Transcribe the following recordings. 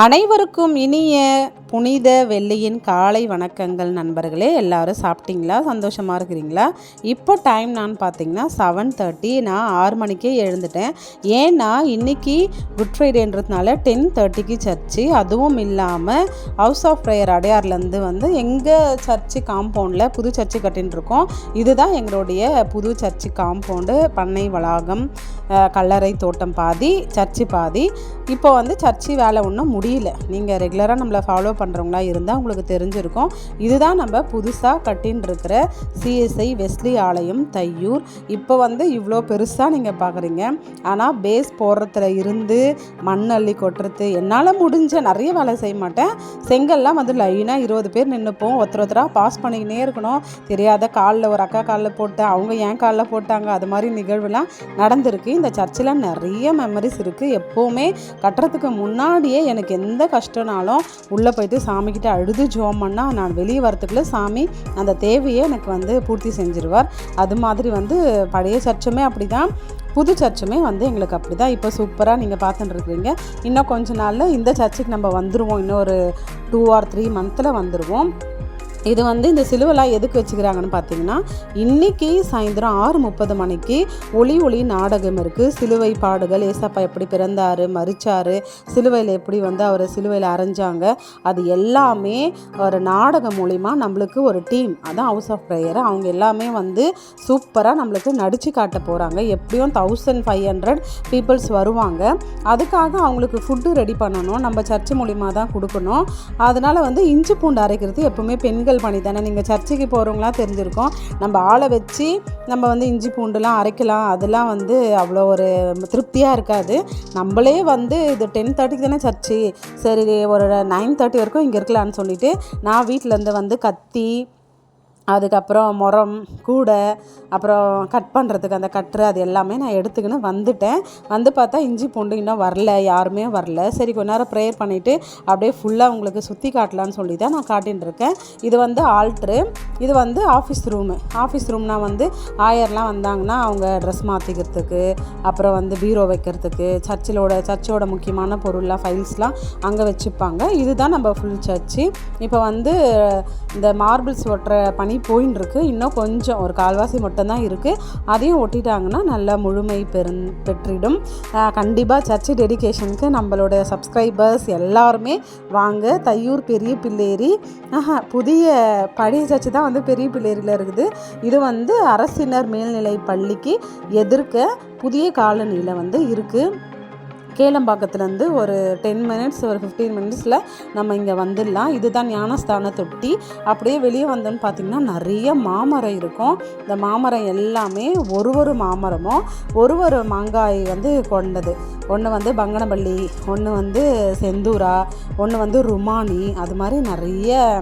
அனைவருக்கும் இனிய புனித வெள்ளியின் காலை வணக்கங்கள் நண்பர்களே எல்லாரும் சாப்பிட்டீங்களா? சந்தோஷமாக இருக்கிறீங்களா? இப்போ டைம் நான் பார்த்தீங்கன்னா செவன் தேர்ட்டி நான் ஆறு மணிக்கே எழுந்துட்டேன். ஏன்னா இன்னைக்கு குட் ஃப்ரைடேன்றதுனால டென் தேர்ட்டிக்கு சர்ச்சு. அதுவும் இல்லாமல் ஹவுஸ் ஆஃப் ப்ரேயர் அடையார்லேருந்து வந்து எங்கள் சர்ச்சு காம்பவுண்டில் புது சர்ச்சு கட்டின்னு இருக்கோம் இதுதான் எங்களுடைய புது சர்ச்சு காம்பவுண்டு பண்ணை வளாகம் கல்லறை தோட்டம் பாதி சர்ச்சு பாதி. இப்போ வந்து சர்ச்சு வேலை ஒன்றும் முடியல. நீங்கள் ரெகுலராக நம்மளை ஃபாலோ பண்ணுறவங்களா இருந்தால் உங்களுக்கு தெரிஞ்சிருக்கும். இதுதான் நம்ம புதுசாக கட்டின்னு இருக்கிற சிஎஸ்ஐ வெஸ்லி ஆலயம் தையூர். இப்போ வந்து இவ்வளோ பெருசாக நீங்கள் பார்க்குறீங்க ஆனால் பேஸ் போடுறதுல இருந்து மண் அள்ளி கொட்டுறது என்னால் முடிஞ்ச நிறைய வேலை செய்ய மாட்டேன். செங்கல்லாம் வந்து லைனாக இருபது பேர் நின்றுப்போம் ஒருத்தர் ஒருத்தராக பாஸ் பண்ணிக்கினே இருக்கணும். தெரியாத காலில் ஒரு அக்கா காலில் போட்டு அவங்க ஏன் காலில் போட்டாங்க? அது மாதிரி நிகழ்வுலாம் நடந்திருக்கு. இந்த சர்ச்சில் நிறைய மெமரிஸ் இருக்குது எப்போவுமே கட்டுறதுக்கு முன்னாடியே எனக்கு எந்த கஷ்டனாலும் உள்ளே போய் போயிட்டு சாமிக்கிட்ட அழுது ஜோம் பண்ணால் நான் வெளியே வரத்துக்குள்ளே சாமி அந்த தேவையை எனக்கு வந்து பூர்த்தி செஞ்சிருவார். அது மாதிரி வந்து பழைய சர்ச்சுமே அப்படி தான் புது சர்ச்சுமே வந்து எங்களுக்கு அப்படி தான் இப்போ சூப்பராக நீங்கள் பார்த்துட்டுருக்குறீங்க. இன்னும் கொஞ்ச நாளில் இந்த சர்ச்சுக்கு நம்ம வந்துடுவோம் இன்னும் ஒரு டூ ஆர் த்ரீ மந்தில் வந்துடுவோம் இது வந்து இந்த சிலுவெல்லாம் எதுக்கு வச்சுக்கிறாங்கன்னு பார்த்தீங்கன்னா இன்னைக்கு சாயந்தரம் ஆறு முப்பது மணிக்கு ஒளி ஒளி நாடகம் இருக்குது சிலுவை பாடுகள் ஏசப்பா எப்படி பிறந்தார் மறிச்சார் சிலுவையில் எப்படி வந்து அவரை சிலுவையில் அரைஞ்சாங்க அது எல்லாமே ஒரு நாடகம் மூலிமா நம்மளுக்கு ஒரு டீம். அதான் ஹவுஸ் ஆஃப் ப்ரேயர் அவங்க எல்லாமே வந்து சூப்பராக நம்மளுக்கு நடித்து காட்ட போகிறாங்க எப்படியும் தௌசண்ட் ஃபைவ் ஹண்ட்ரட் பீப்புள்ஸ் வருவாங்க. அதுக்காக அவங்களுக்கு ஃபுட்டு ரெடி பண்ணணும். நம்ம சர்ச்சு மூலிமா தான் கொடுக்கணும். அதனால் வந்து இஞ்சி பூண்டு அரைக்கிறது எப்போவுமே பெண்கள் பணி தானே? நீங்கள் சர்ச்சுக்கு போகிறவங்களாம் தெரிஞ்சிருக்கோம். நம்ம ஆளை வச்சு நம்ம வந்து இஞ்சி பூண்டுலாம் அரைக்கலாம். அதெல்லாம் வந்து அவ்வளோ ஒரு திருப்தியாக இருக்காது. நம்மளே வந்து இது டென் தேர்ட்டிக்கு தானே சர்ச்சு. சரி ஒரு நைன் தேர்ட்டி வரைக்கும் இங்கே இருக்கலான்னு சொல்லிட்டு நான் வீட்டிலேருந்து வந்து கத்தி அதுக்கப்புறம் முறம் கூடை அப்புறம் கட் பண்ணுறதுக்கு அந்த கட்ரு அது எல்லாமே நான் எடுத்துக்கின்னு வந்துட்டேன். வந்து பார்த்தா இஞ்சி பூண்டு இன்னும் வரல யாருமே வரல. சரி கொஞ்ச நேரம் ப்ரேயர் பண்ணிவிட்டு அப்படியே ஃபுல்லாக உங்களுக்கு சுற்றி காட்டலான்னு சொல்லி தான் நான் காட்டின்னு இருக்கேன். இது வந்து ஆல்ட்ரு இது வந்து ஆஃபீஸ் ரூமு ஆஃபீஸ் ரூம்னா வந்து ஆயர்லாம் வந்தாங்கன்னா அவங்க ட்ரெஸ் மாற்றிக்கிறதுக்கு அப்புறம் வந்து பீரோ வைக்கிறதுக்கு சர்ச்சிலோட சர்ச்சோட முக்கியமான பொருள்லாம் ஃபைல்ஸ்லாம் அங்கே வச்சுப்பாங்க. இதுதான் நம்ம ஃபுல் சர்ச்சு இப்போ வந்து இந்த மார்பிள்ஸ் ஒட்டுற பனி போயின்னு இருக்கு இன்னும் கொஞ்சம் ஒரு கால்வாசி மட்டும்தான் இருக்குது அதையும் ஒட்டிட்டாங்கன்னா நல்லா முழுமை பெருந் பெற்றிடும். கண்டிப்பாக சர்ச்சு டெடிகேஷனுக்கு நம்மளோட சப்ஸ்கிரைபர்ஸ் எல்லாருமே வாங்க. தையூர் பெரிய பிள்ளேரி. ஆஹா, புதிய பழைய சர்ச்சு தான் வந்து பெரிய பிள்ளேரியில் இருக்குது. இது வந்து அரசினர் மேல்நிலை பள்ளிக்கு எதிர்க்க புதிய காலனியில் வந்து இருக்குது கேளம்பாக்கத்துலேருந்து ஒரு டென் மினிட்ஸ் ஒரு ஃபிஃப்டீன் மினிட்ஸில் நம்ம இங்கே வந்துடலாம். இதுதான் ஞானஸ்தான தொட்டி. அப்படியே வெளியே வந்தோன்னு பார்த்திங்கன்னா நிறைய மாமரம் இருக்கும். இந்த மாமரம் எல்லாமே ஒரு ஒரு மாமரமும் ஒரு ஒரு மாங்காய் வந்து கொண்டது. ஒன்று வந்து பங்கனப்பள்ளி ஒன்று வந்து செந்தூரா ஒன்று வந்து ருமானி அது மாதிரி நிறைய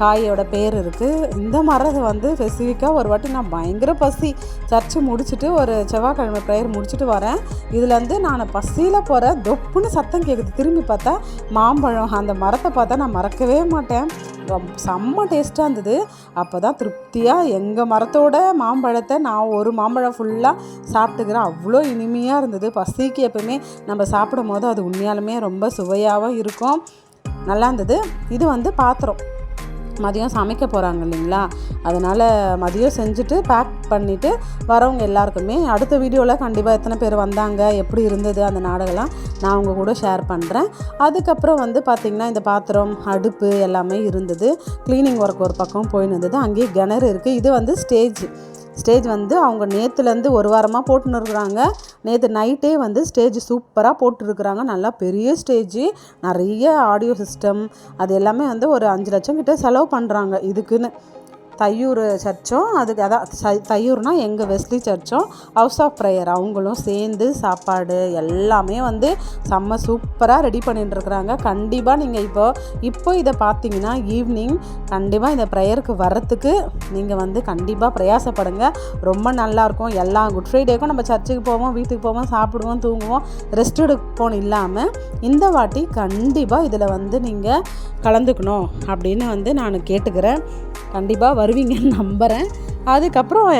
காயோட பேர் இருக்குது இந்த மரத்தை வந்து ஸ்பெசிஃபிக்காக ஒரு வாட்டி நான் பயங்கர பசி. சர்ச்சு முடிச்சுட்டு ஒரு செவ்வாய்க்கிழமை ப்ரேயர் முடிச்சுட்டு வரேன். இதுலேருந்து நான் பசியில் போகிற தொப்புன்னு சத்தம் கேட்குது திரும்பி பார்த்தா மாம்பழம். அந்த மரத்தை பார்த்தா நான் மறக்கவே மாட்டேன். ரொம்ப செம்ம டேஸ்ட்டாக இருந்தது. அப்போ தான் திருப்தியாக எங்கள் மரத்தோட மாம்பழத்தை நான் ஒரு மாம்பழம் ஃபுல்லாக சாப்பிட்டுக்கிறேன். அவ்வளோ இனிமையாக இருந்தது. பசிக்கு எப்பவுமே நம்ம சாப்பிடும் போது அது உண்மையாலுமே ரொம்ப சுவையாகவும் இருக்கும். நல்லா இருந்தது. இது வந்து பாத்திரம். மதியம் சமைக்க போகிறாங்க இல்லைங்களா? அதனால் மதியம் செஞ்சுட்டு பேக் பண்ணிவிட்டு வரவங்க எல்லாருக்குமே அடுத்த வீடியோவில் கண்டிப்பாக எத்தனை பேர் வந்தாங்க எப்படி இருந்தது அந்த நாடகம்லாம் நான் உங்கள் கூட ஷேர் பண்ணுறேன் அதுக்கப்புறம் வந்து பார்த்திங்கன்னா இந்த பாத்திரம் அடுப்பு எல்லாமே இருந்தது. க்ளீனிங் ஒர்க் ஒரு பக்கம் போயின்னு இருந்தது. அங்கேயே கிணறு இருக்குது இது வந்து ஸ்டேஜ் ஸ்டேஜ் வந்து அவங்க நேற்றுலேருந்து ஒரு வாரமாக போட்டுன்னு இருக்கிறாங்க. நேற்று நைட்டே வந்து ஸ்டேஜ் சூப்பராக போட்டுருக்குறாங்க. நல்லா பெரிய ஸ்டேஜ் நிறைய ஆடியோ சிஸ்டம் அது எல்லாமே வந்து ஒரு அஞ்சு லட்சம் கிட்டே செலவு பண்ணுறாங்க இதுக்குன்னு தையூர் சர்ச்சும் அதுக்கு அதான் ச- எங்கள் வெஸ்லி சர்ச்சும் ஹவுஸ் ஆஃப் ப்ரேயர் அவங்களும் சேர்ந்து சாப்பாடு எல்லாமே வந்து செம்ம சூப்பராக ரெடி பண்ணிட்டு இருக்கிறாங்க கண்டிப்பாக நீங்கள் இப்போ இப்போ இதை பார்த்தீங்கன்னா ஈவினிங் கண்டிப்பாக இந்த ப்ரேயருக்கு வர்றதுக்கு நீங்கள் வந்து கண்டிப்பாக பிரயாசப்படுங்க. ரொம்ப நல்லாயிருக்கும். எல்லா குட் ஃப்ரைடேக்கும் நம்ம சர்ச்சுக்கு போவோம் வீட்டுக்கு போவோம் சாப்பிடுவோம் தூங்குவோம் ரெஸ்ட் எடுப்போம் இல்லாமல் இந்த வாட்டி கண்டிப்பாக இதில் வந்து நீங்கள் கலந்துக்கணும் அப்படின்னு வந்து நான் கேட்டுக்கிறேன். கண்டிப்பாக வருவீங்கன்னு நம்புகிறேன் அதுக்கப்புறம்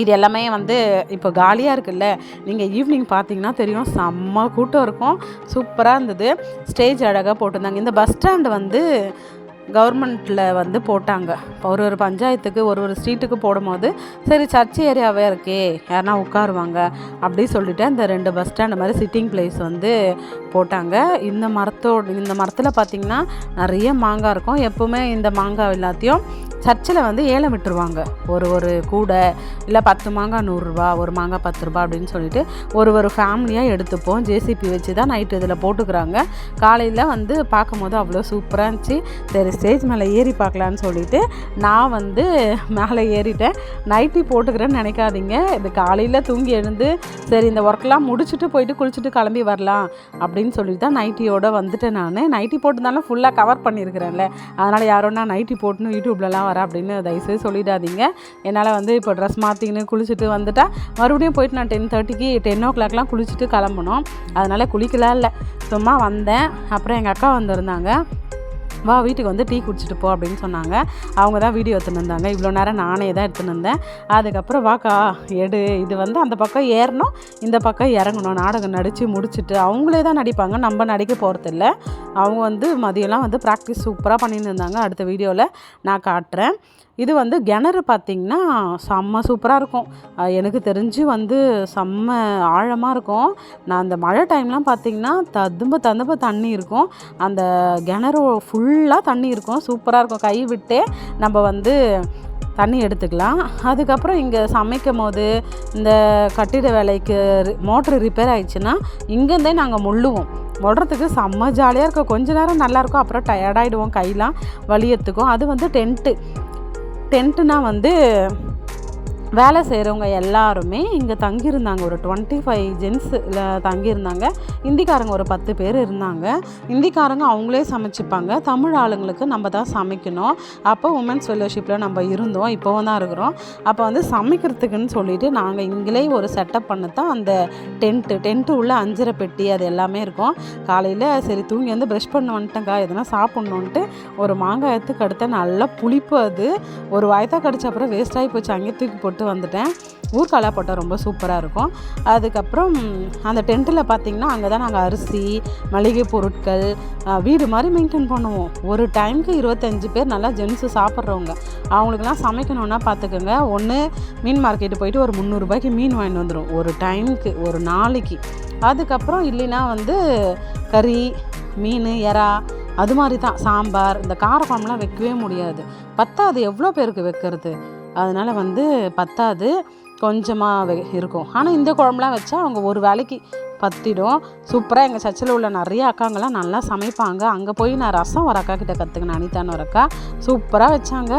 இது எல்லாமே வந்து இப்போ காலியாக இருக்குல்ல நீங்கள் ஈவினிங் பார்த்தீங்கன்னா தெரியும் செம்ம கூட்டம் இருக்கும். சூப்பராக இருந்தது. ஸ்டேஜ் அழகாக போட்டிருந்தாங்க. இந்த பஸ் ஸ்டாண்டு வந்து கவர்மெண்ட்டில் வந்து போட்டாங்க. ஒரு ஒரு பஞ்சாயத்துக்கு ஒரு ஒரு ஸ்ட்ரீட்டுக்கு போடும்போது சரி சர்ச் ஏரியாவே இருக்கே யாருனா உட்காருவாங்க அப்படி சொல்லிட்டு அந்த ரெண்டு பஸ் ஸ்டாண்டு மாதிரி சிட்டிங் பிளேஸ் வந்து போட்டாங்க. இந்த மரத்தோடு இந்த மரத்தில் பார்த்திங்கன்னா நிறைய மாங்காய் இருக்கும். எப்போவுமே இந்த மாங்காய் எல்லாத்தையும் சர்ச்சில் வந்து ஏலம் விட்டுருவாங்க. ஒரு ஒரு கூடை இல்லை பத்து மாங்காய் நூறுரூவா ஒரு மாங்காய் பத்து ரூபா அப்படின்னு சொல்லிட்டு ஒரு ஒரு ஃபேமிலியாக எடுத்துப்போம். ஜேசிபி வச்சு தான் நைட்டு இதில் போட்டுக்கிறாங்க. காலையில் வந்து பார்க்கும்போது அவ்வளோ சூப்பராக இருந்துச்சு. சரி ஸ்டேஜ் மேலே ஏறி பார்க்கலான்னு சொல்லிட்டு நான் வந்து மேலே ஏறிட்டேன். நைட்டி போட்டுக்கிறேன்னு நினைக்காதீங்க. இது காலையில் தூங்கி எழுந்து சரி இந்த ஒர்க்லாம் முடிச்சுட்டு போயிட்டு குளிச்சுட்டு கிளம்பி வரலாம். அப்படின்னு சொல்லிட்டு தான் நைட்டியோட வந்துட்டேன் நான். நைட்டி போட்டிருந்தாலும் ஃபுல்லாக கவர் பண்ணியிருக்கிறேன்ல. அதனால் யாரோன்னா நைட்டி போட்டுன்னு யூடியூப்லலாம் வர அப்படின்னு தயவுசெய்து சொல்லிடாதீங்க. என்னால் வந்து இப்போ ட்ரெஸ் மாற்றிக்கின்னு குளிச்சுட்டு வந்துட்டால் மறுபடியும் போயிட்டு நான் டென் தேர்ட்டிக்கு டென் ஓ கிளாக்லாம் குளிச்சுட்டு கிளம்பணும் அதனால் குளிக்கலாம் இல்லை சும்மா வந்தேன். அப்புறம் எங்கள் அக்கா வந்திருந்தாங்க. வா வீட்டுக்கு வந்து டீ குடிச்சிட்டு போ அப்படின்னு சொன்னாங்க. அவங்க தான் வீடியோ எடுத்துன்னு இருந்தாங்க இவ்வளோ நேரம் நானே தான் எடுத்துன்னு இருந்தேன் அதுக்கப்புறம் வாக்கா எடு. இது வந்து அந்த பக்கம் ஏறணும் இந்த பக்கம் இறங்கணும். நாடகம் நடித்து முடிச்சுட்டு அவங்களே தான் நடிப்பாங்க. நம்ம நடிக்க போகிறதில்ல அவங்க வந்து மதியம்லாம் வந்து ப்ராக்டிஸ் சூப்பராக பண்ணின்னு இருந்தாங்க. அடுத்த வீடியோவில் நான் காட்டுறேன். இது வந்து கிணறு பார்த்திங்கன்னா செம்ம சூப்பராக இருக்கும். எனக்கு தெரிஞ்சு வந்து செம்ம ஆழமாக இருக்கும். நான் அந்த மழை டைம்லாம் பார்த்திங்கன்னா ததும்ப ததும்ப தண்ணி இருக்கும். அந்த கிணறு ஃபுல் ஃபுல்லாக தண்ணி இருக்கும். சூப்பராக இருக்கும். கை விட்டே நம்ம வந்து தண்ணி எடுத்துக்கலாம். அதுக்கப்புறம் இங்கே சமைக்கும் போது இந்த கட்டிட வேலைக்கு மோட்ரு ரிப்பேர் ஆயிடுச்சுன்னா இங்கேருந்தே நாங்கள் முள்ளுவோம். முடுறதுக்கு செம்ம ஜாலியாக இருக்கும். கொஞ்ச நேரம் நல்லாயிருக்கும் அப்புறம் டயர்டாகிடுவோம் கையெலாம் வலியத்துக்கும் அது வந்து டென்ட்டு டென்ட்டுனால் வந்து வேலை செய்கிறவங்க எல்லாருமே இங்கே தங்கியிருந்தாங்க. ஒரு டுவெண்ட்டி ஃபைவ் ஜென்ஸில் தங்கியிருந்தாங்க. இந்திக்காரங்க ஒரு பத்து பேர் இருந்தாங்க. இந்திக்காரங்க அவங்களே சமைச்சிப்பாங்க. தமிழ் ஆளுங்களுக்கு நம்ம தான் சமைக்கணும். அப்போ உமன்ஸ் ஃபெல்லோஷிப்பில் நம்ம இருந்தோம். இப்போவும் தான் இருக்கிறோம். அப்போ வந்து சமைக்கிறதுக்குன்னு சொல்லிட்டு நாங்கள் இங்கிலே ஒரு செட்டப் பண்ண தான் அந்த டென்ட்டு டென்ட்டு உள்ள அஞ்சரை பெட்டி அது எல்லாமே இருக்கும். காலையில் சரி தூங்கி வந்து ப்ரஷ் பண்ண வந்துட்டேங்க்கா எதனா சாப்பிட்ணுன்ட்டு ஒரு மாங்காயத்துக்கு அடுத்த நல்லா புளிப்பு அது. ஒரு வாய்த்தா கடிச்ச அப்புறம் வேஸ்ட்டாகி போச்சு. அங்கே தூக்கி போட்டு வந்துட்டேன். ஊர்காலா போட்டால் ரொம்ப சூப்பராக இருக்கும். அதுக்கப்புறம் அந்த டென்ட்டில் பார்த்திங்கன்னா அங்கே தான் நாங்கள் அரிசி மளிகை பொருட்கள் வீடு மாதிரி மெயின்டைன் பண்ணுவோம். ஒரு டைமுக்கு இருபத்தஞ்சி பேர் நல்லா ஜென்ஸு சாப்பிட்றவங்க. அவங்களுக்குலாம் சமைக்கணுன்னா பார்த்துக்கோங்க ஒன்று மீன் மார்க்கெட்டு போயிட்டு ஒரு முந்நூறுரூபாய்க்கு மீன் வாங்கிட்டு வந்துடும் ஒரு டைமுக்கு ஒரு நாளைக்கு. அதுக்கப்புறம் இல்லைன்னா வந்து கறி மீன் எறா அது மாதிரி தான் சாம்பார் இந்த காரக்குழம்புலாம் வைக்கவே முடியாது. பத்தாது எவ்வளோ பேருக்கு வைக்கிறது? அதனால் வந்து பத்தாது கொஞ்சமாக இருக்கும். ஆனால் இந்த குழம்புலாம் வச்சா அவங்க ஒரு வேலைக்கு பத்திடும். சூப்பராக எங்கள் சர்ச்சில் உள்ள நிறைய அக்காங்கெல்லாம் நல்லா சமைப்பாங்க. அங்கே போய் நான் ரசம் ஒரு அக்கா கிட்ட கற்றுக்கினேன் அனிதான்னு ஒரு அக்கா. சூப்பராக வச்சாங்க.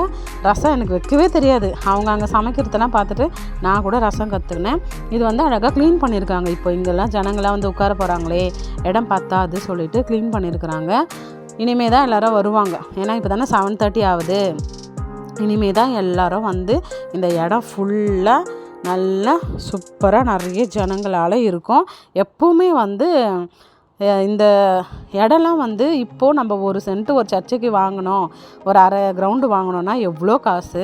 ரசம் எனக்கு வைக்கவே தெரியாது. அவங்க அங்கே சமைக்கிறதெல்லாம் பார்த்துட்டு நான் கூட ரசம் கற்றுக்கினேன் இது வந்து அழகாக க்ளீன் பண்ணியிருக்காங்க இப்போ இங்கெல்லாம் ஜனங்களாம் வந்து உட்கார போகிறாங்களே இடம் பத்தாது சொல்லிட்டு க்ளீன் பண்ணியிருக்கிறாங்க இனிமே தான் எல்லோரும் வருவாங்க. ஏன்னா இப்போ தானே செவன் தேர்ட்டி ஆகுது. இனிமே தான் எல்லோரும் வந்து இந்த இடம் ஃபுல்லாக நல்லா சூப்பராக நிறைய ஜனங்களால் இருக்கும். எப்போவுமே வந்து இந்த இடம்லாம் வந்து இப்போது நம்ம ஒரு சென்ட்டு ஒரு சர்ச்சைக்கு வாங்கினோம் ஒரு அரை கிரவுண்டு வாங்கினோன்னா எவ்வளோ காசு?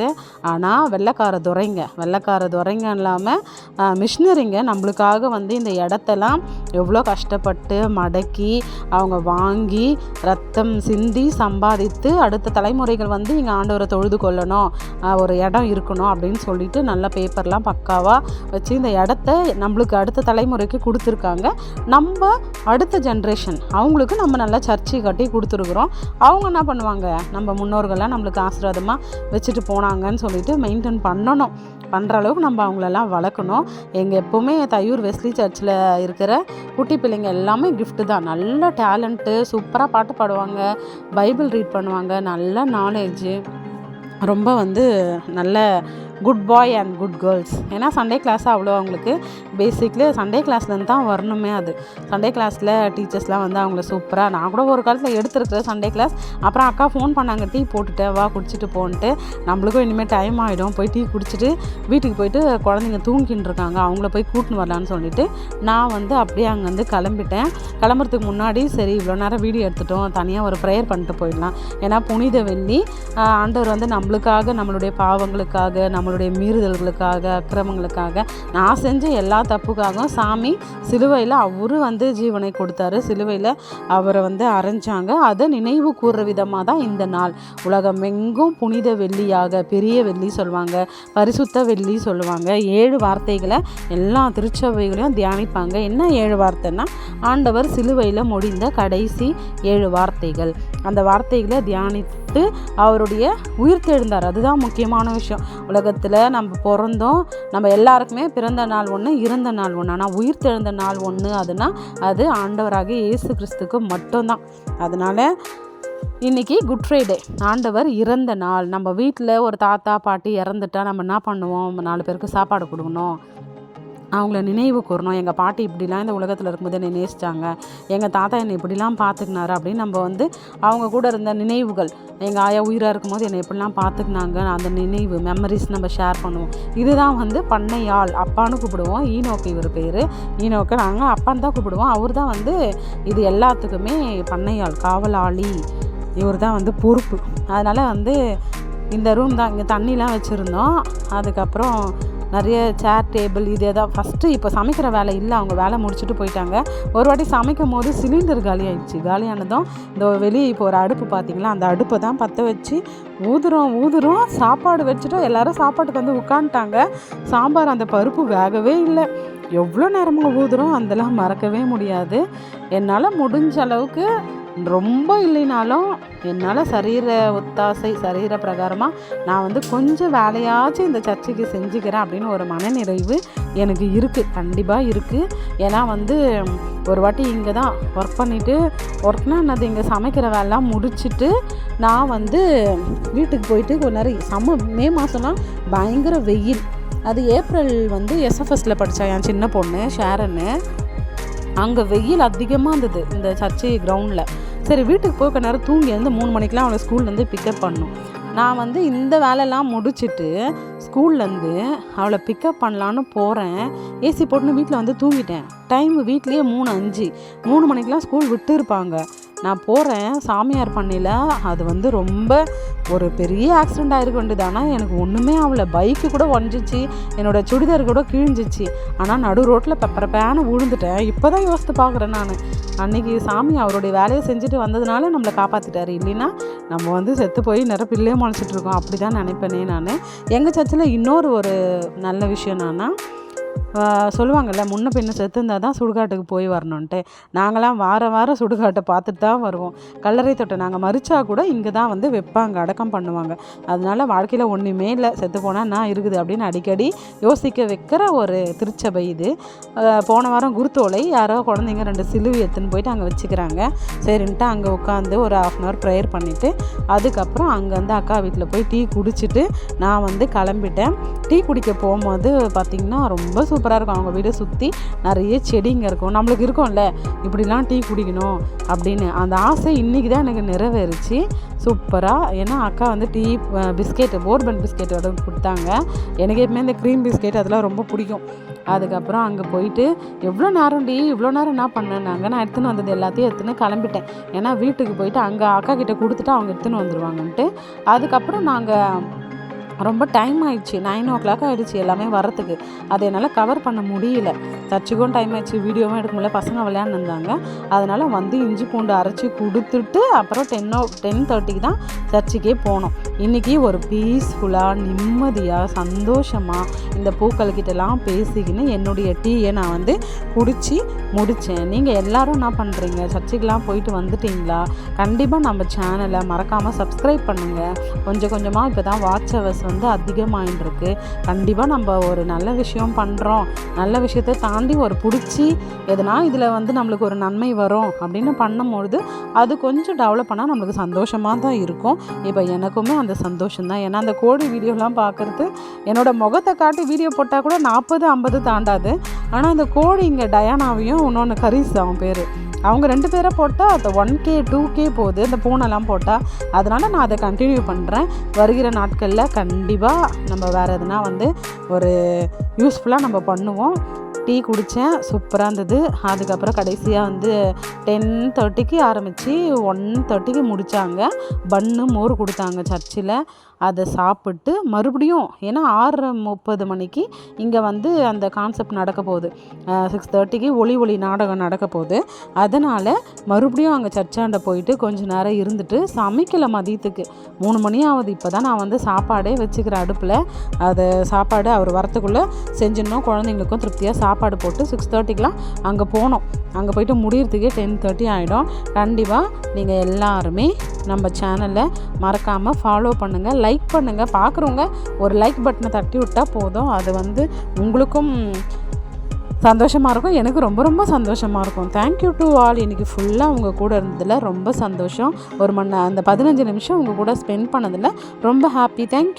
ஆனால் வெள்ளைக்கார துறைங்க வெள்ளைக்கார துறைங்க இல்லாமல் மிஷினரிங்க நம்மளுக்காக வந்து இந்த இடத்தெல்லாம் எவ்வளோ கஷ்டப்பட்டு மடக்கி அவங்க வாங்கி ரத்தம் சிந்தி சம்பாதித்து அடுத்த தலைமுறைகள் வந்து இங்கே ஆண்டவரை தொழுது கொள்ளணும் ஒரு இடம் இருக்கணும் அப்படின்னு சொல்லிட்டு நல்ல பேப்பர்லாம் பக்காவாக வச்சு இந்த இடத்த நம்மளுக்கு அடுத்த தலைமுறைக்கு கொடுத்துருக்காங்க. நம்ம அடுத்த ஜென்ரேஷன் அவங்களுக்கு நம்ம நல்லா சர்ச்சை கட்டி கொடுத்துருக்குறோம். அவங்க என்ன பண்ணுவாங்க? நம்ம முன்னோர்கள்லாம் நம்மளுக்கு ஆசீர்வாதமாக வச்சுட்டு போனாங்கன்னு சொல்லிட்டு மெயின்டைன் பண்ணணும். பண்ணுற அளவுக்கு நம்ம அவங்களெல்லாம் வளர்க்கணும். எங்கள் எப்போவுமே தையூர் வெஸ்லி சர்ச்சில் இருக்கிற குட்டி பிள்ளைங்க எல்லாமே கிஃப்ட்டு தான். நல்ல டேலண்ட்டு சூப்பராக பாட்டு பாடுவாங்க. பைபிள் ரீட் பண்ணுவாங்க. நல்ல நாலேஜு ரொம்ப வந்து நல்ல good boy and good girls ஏன்னா சண்டே கிளாஸ் அவ்வளோ அவங்களுக்கு பேசிக்லி சண்டே கிளாஸ்லேருந்து தான் வரணுமே அது. சண்டே கிளாஸில் டீச்சர்ஸ்லாம் வந்து அவங்கள சூப்பராக நான் கூட ஒரு காலத்தில் எடுத்துருக்குறேன் சண்டே கிளாஸ் அப்புறம் அக்கா ஃபோன் பண்ணாங்க டீ போட்டுட்டு வா குடிச்சிட்டு போன்ட்டு. நம்மளுக்கும் இனிமேல் டைம் ஆகிடும் போய் டீ குடிச்சிட்டு வீட்டுக்கு போயிட்டு குழந்தைங்க தூங்கின்னு இருக்காங்க. அவங்கள போய் கூட்டின்னு வரலான்னு சொல்லிட்டு நான் வந்து அப்படியே அங்கே வந்து கிளம்பிட்டேன். கிளம்புறதுக்கு முன்னாடி சரி இவ்வளோ நேரம் வீடியோ எடுத்துட்டோம். தனியாக ஒரு ப்ரேயர் பண்ணிட்டு போயிடலாம். ஏன்னா புனித வெள்ளி ஆண்டவர் வந்து நம்மளுக்காக நம்மளுடைய பாவங்களுக்காக நம்ம நம்மளுடைய மீறுதல்களுக்காக அக்கிரமங்களுக்காக நான் செஞ்ச எல்லா தப்புக்காகவும் சாமி சிலுவையில் அவரு வந்து ஜீவனை கொடுத்தாரு. சிலுவையில் அவரை வந்து அரைஞ்சாங்க. அதை நினைவு கூறுற விதமாக தான் இந்த நாள். உலகம் எங்கும் புனித வெள்ளியாக பெரிய வெள்ளி சொல்லுவாங்க பரிசுத்த வெள்ளி சொல்லுவாங்க. ஏழு வார்த்தைகளை எல்லா திருச்சபைகளையும் தியானிப்பாங்க. என்ன ஏழு வார்த்தைன்னா ஆண்டவர் சிலுவையில் முடிந்த கடைசி ஏழு வார்த்தைகள். அந்த வார்த்தைகளை தியானித்து அவருடைய உயிர் தெழுந்தார். அதுதான் முக்கியமான விஷயம். உலகத்தில் நம்ம பிறந்தோம். நம்ம எல்லாருக்குமே பிறந்த நாள் ஒன்று இறந்த நாள் ஒன்று ஆனால் உயிர் தெழுந்த நாள் ஒன்று அதுனா அது ஆண்டவராக இயேசு கிறிஸ்துக்கு மட்டும்தான். அதனால் இன்றைக்கி குட் ஃப்ரைடே. ஆண்டவர் இறந்த நாள். நம்ம வீட்டில் ஒரு தாத்தா பாட்டி இறந்துட்டா நம்ம என்ன பண்ணுவோம்? நாலு பேருக்கு சாப்பாடு கொடுக்கணும். அவங்கள நினைவு கூறணும். எங்கள் பாட்டி இப்படிலாம் இந்த உலகத்தில் இருக்கும்போது என்னை நேசித்தாங்க எங்கள் தாத்தா என்னை இப்படிலாம் பார்த்துக்கினாரு அப்படின்னு நம்ம வந்து அவங்க கூட இருந்த நினைவுகள் எங்கள் ஆயா உயிராக இருக்கும்போது என்னை எப்படிலாம் பார்த்துக்கினாங்க அந்த நினைவு மெமரிஸ் நம்ம ஷேர் பண்ணுவோம். இதுதான் வந்து பண்ணையாள் அப்பான்னு கூப்பிடுவோம். ஈனோக்கு இவர் பேர். ஈனோக்கு நாங்கள் அப்பான்னு தான் கூப்பிடுவோம். அவர் தான் வந்து இது எல்லாத்துக்குமே பண்ணையாள் காவலாளி. இவர் தான் வந்து பொறுப்பு. அதனால் வந்து இந்த ரூம் தான் இங்கே தண்ணிலாம் வச்சுருந்தோம். அதுக்கப்புறம் நிறைய சேர் டேபிள் இது எதாவது ஃபஸ்ட்டு இப்போ சமைக்கிற வேலை இல்லை அவங்க வேலை முடிச்சுட்டு போயிட்டாங்க. ஒரு வாட்டி சமைக்கும் போது சிலிண்டர் காலி ஆயிடுச்சு. காலியானதும் இந்த வெளியே இப்போ ஒரு அடுப்பு பார்த்தீங்களா? அந்த அடுப்பை தான் பற்ற வச்சு ஊதுறோம் ஊதுறோம். சாப்பாடு வச்சுட்டோம். எல்லோரும் சாப்பாட்டுக்கு வந்து உட்காந்துட்டாங்க. சாம்பார் அந்த பருப்பு வேகவே இல்லை. எவ்வளோ நேரமாக ஊதுறோம். அதெல்லாம் மறக்கவே முடியாது. என்னால் முடிஞ்ச அளவுக்கு ரொம்ப இல்லைனாலும் என்னால் சரீர ஒத்தாசை சரீர பிரகாரமாக நான் வந்து கொஞ்சம் வேலையாச்சும் இந்த சர்ச்சைக்கு செஞ்சுக்கிறேன் அப்படின்னு ஒரு மனநிறைவு எனக்கு இருக்குது கண்டிப்பாக இருக்குது ஏன்னா வந்து ஒரு வாட்டி இங்கே தான் ஒர்க் பண்ணிவிட்டு ஒர்க்னால் என்னது? இங்கே சமைக்கிற வேலைலாம் முடிச்சுட்டு நான் வந்து வீட்டுக்கு போயிட்டு கொஞ்ச நேரம் சம்ம மே மாதம்லாம் பயங்கர வெயில். அது ஏப்ரல் வந்து எஸ்எஃப்எஸில் படித்தா என் சின்ன பொண்ணு ஷேரன்னு அங்கே வெயில் அதிகமாக இருந்தது இந்த சர்ச்சை கிரவுண்டில் சரி வீட்டுக்கு போய் நேரம் தூங்கி வந்து மூணு மணிக்கெலாம் அவளை ஸ்கூல்லேருந்து பிக்கப் பண்ணும். நான் வந்து இந்த வேலையெல்லாம் முடிச்சுட்டு ஸ்கூல்லேருந்து அவளை பிக்கப் பண்ணலான்னு போகிறேன் ஏசி போட்டுன்னு வீட்டில் வந்து தூங்கிட்டேன். டைம் வீட்லேயே மூணு அஞ்சு. மூணு மணிக்கெலாம் ஸ்கூல் விட்டு இருப்பாங்க நான் போகிறேன் சாமியார் பண்ணியில். அது வந்து ரொம்ப ஒரு பெரிய ஆக்சிடெண்ட் ஆகிருக்க வேண்டியது. ஆனால் எனக்கு ஒன்றுமே ஆகல. பைக்கு கூட ஒஞ்சிச்சு என்னோடய சுடிதார் கூட கிழிஞ்சிச்சு. ஆனால் நடு ரோட்டில் பெப்பர விழுந்துட்டேன் இப்போ தான் யோசித்து பார்க்குறேன் நான். அன்றைக்கி சாமி அவருடைய வேலையை செஞ்சுட்டு வந்ததுனால நம்மளை காப்பாற்றிட்டாரு இல்லைன்னா நம்ம வந்து செத்து போய் நிறைய பிள்ளையே முளைச்சிட்ருக்கோம் அப்படி தான் நினைப்பேனே நான். எங்கள் சர்ச்சில் இன்னொரு ஒரு நல்ல விஷயம் என்னன்னா சொல்லுவாங்கள்ல முன்ன பின்ன இருந்தால் தான் சுடுகாட்டுக்கு போய் வரணுன்ட்டு நாங்களாம் வாரம் வாரம் சுடுகாட்டை பார்த்துட்டு தான் வருவோம். கல்லறை தொட்டை நாங்கள் மறிச்சா கூட இங்கே தான் வந்து வைப்பாங்க அடக்கம் பண்ணுவாங்க. அதனால் வாழ்க்கையில் ஒன்றுமே இல்லை. செத்து போனால் நான் இருக்குது அப்படின்னு அடிக்கடி யோசிக்க வைக்கிற ஒரு திருச்சபை இது. போன வாரம் குருத்தோலை யாரோ குழந்தைங்க ரெண்டு சிலுவை எடுத்துன்னு போயிட்டு அங்கே வச்சுக்கிறாங்க. சரின்ட்டு அங்கே உட்காந்து ஒரு ஆஃப் அன் ஹவர் ப்ரேயர் பண்ணிவிட்டு அதுக்கப்புறம் அங்கேருந்து அக்கா வீட்டில் போய் டீ குடிச்சிட்டு நான் வந்து கிளம்பிட்டேன். டீ குடிக்க போகும்போது பார்த்திங்கன்னா ரொம்ப சூப்பராக இருக்கும். அவங்க வீடை சுற்றி நிறைய செடிங்க இருக்கும். நம்மளுக்கு இருக்கும்ல இப்படிலாம் டீ குடிக்கணும் அப்படின்னு அந்த ஆசை இன்றைக்கி தான் எனக்கு நிறைவேறுச்சு. சூப்பராக ஏன்னா அக்கா வந்து டீ பிஸ்கெட்டு போர்பன் பிஸ்கெட் கொடுத்தாங்க. எனக்கு எப்பவுமே இந்த க்ரீம் பிஸ்கெட் அதெல்லாம் ரொம்ப பிடிக்கும். அதுக்கப்புறம் அங்கே போயிட்டு எவ்வளோ நேரம் டீ? இவ்வளோ நேரம் என்ன பண்ணேன்னாங்க நான் எடுத்துன்னு வந்தது எல்லாத்தையும் எடுத்துன்னு கிளம்பிட்டேன். ஏன்னா வீட்டுக்கு போயிட்டு அங்கே அக்கா கிட்டே கொடுத்துட்டு அவங்க எடுத்துன்னு வந்துடுவாங்கன்ட்டு அதுக்கப்புறம் நாங்கள் ரொம்ப டைம் ஆயிடுச்சு. நைன் ஓ கிளாக் ஆகிடுச்சு எல்லாமே வரத்துக்கு அதை என்னால் கவர் பண்ண முடியல. சர்ச்சுக்கும் டைம் ஆயிடுச்சு. வீடியோவும் எடுக்க முடியல. பசங்க விளையாண்டுருந்தாங்க அதனால் வந்து இஞ்சி பூண்டு அரைச்சி கொடுத்துட்டு அப்புறம் டென் ஓ டென் தேர்ட்டிக்கு தான் சர்ச்சுக்கே போனோம். இன்றைக்கி ஒரு பீஸ்ஃபுல்லாக நிம்மதியாக சந்தோஷமாக இந்த பூக்கள்கிட்டலாம் பேசிக்கின்னு என்னுடைய டீயை நான் வந்து குடித்து முடித்தேன் நீங்கள் எல்லோரும் என்ன பண்ணுறீங்க சர்ச்சுக்கெலாம் போயிட்டு வந்துட்டிங்களா? கண்டிப்பாக நம்ம சேனலை மறக்காமல் சப்ஸ்கிரைப் பண்ணுங்கள் கொஞ்சம் கொஞ்சமாக இப்போ தான் வாட்ச் அவர்ஸ் வந்து அதிகமாகிட்டுருக்கு கண்டிப்பாக நம்ம ஒரு நல்ல விஷயம் பண்ணுறோம் நல்ல விஷயத்தை தாண்டி ஒரு பிடிச்சி எதனா இதில் வந்து நம்மளுக்கு ஒரு நன்மை வரும் அப்படின்னு பண்ணும்பொழுது அது கொஞ்சம் டெவலப் பண்ணால் நம்மளுக்கு சந்தோஷமாக தான் இருக்கும். இப்போ எனக்குமே அந்த சந்தோஷம் தான். ஏன்னா அந்த கோடி வீடியோலாம் பார்க்குறது என்னோடய முகத்தை காட்டி வீடியோ போட்டால் கூட நாற்பது ஐம்பது தாண்டாது. ஆனால் அந்த கோடி இங்கே டயானாவையும் இன்னொன்று கரீஸ் அவன் பேர். அவங்க ரெண்டு பேரை போட்டால் அது ஒன் கே டூ கே போகுது. இந்த பூனைலாம் போட்டால் அதனால் நான் அதை கண்டினியூ பண்ணுறேன் வருகிற நாட்களில் கண்டிப்பாக நம்ம வேறு எதுனா வந்து ஒரு யூஸ்ஃபுல்லாக நம்ம பண்ணுவோம். டீ குடித்தேன் சூப்பராக இருந்தது. அதுக்கப்புறம் கடைசியாக வந்து டென் தேர்ட்டிக்கு ஆரம்பித்து ஒன் தேர்ட்டிக்கு முடித்தாங்க பன்னு மோர் கொடுத்தாங்க சர்ச்சில். அதை சாப்பிட்டு மறுபடியும் ஏன்னா ஆறரை முப்பது மணிக்கு இங்கே வந்து அந்த கான்செப்ட் நடக்க போகுது. சிக்ஸ் தேர்ட்டிக்கு ஒளி ஒளி நாடகம் நடக்க போகுது. அதனால் மறுபடியும் அங்கே சர்ச்சாண்ட போயிட்டு கொஞ்சம் நேரம் இருந்துட்டு சமைக்கலை மதியத்துக்கு. மூணு மணி ஆகுது இப்போ தான் நான் வந்து சாப்பாடே வச்சுக்கிறேன் அடுப்பில். அதை சாப்பாடு அவர் வரத்துக்குள்ளே செஞ்சிடணும் குழந்தைங்களுக்கும் திருப்தியாக சாப்பாடு போட்டு சிக்ஸ் தேர்ட்டிக்கெலாம் அங்கே போனோம். அங்கே போயிட்டு முடியறதுக்கே டென் தேர்ட்டி ஆகிடும் கண்டிப்பாக நீங்கள் எல்லாருமே நம்ம சேனலை மறக்காமல் ஃபாலோ பண்ணுங்கள் லைக் லைக் பண்ணுங்கள் பார்க்குறவங்க ஒரு லைக் பட்டனை தட்டி விட்டால் போதும். அது வந்து உங்களுக்கும் சந்தோஷமாக இருக்கும். எனக்கு ரொம்ப ரொம்ப சந்தோஷமாக இருக்கும். தேங்க்யூ டு ஆல் இன்றைக்கி ஃபுல்லாக உங்கள் கூட இருந்ததில் ரொம்ப சந்தோஷம். ஒரு மணி அந்த பதினஞ்சு நிமிஷம் உங்கள் கூட ஸ்பெண்ட் பண்ணதில் ரொம்ப ஹாப்பி தேங்க்யூ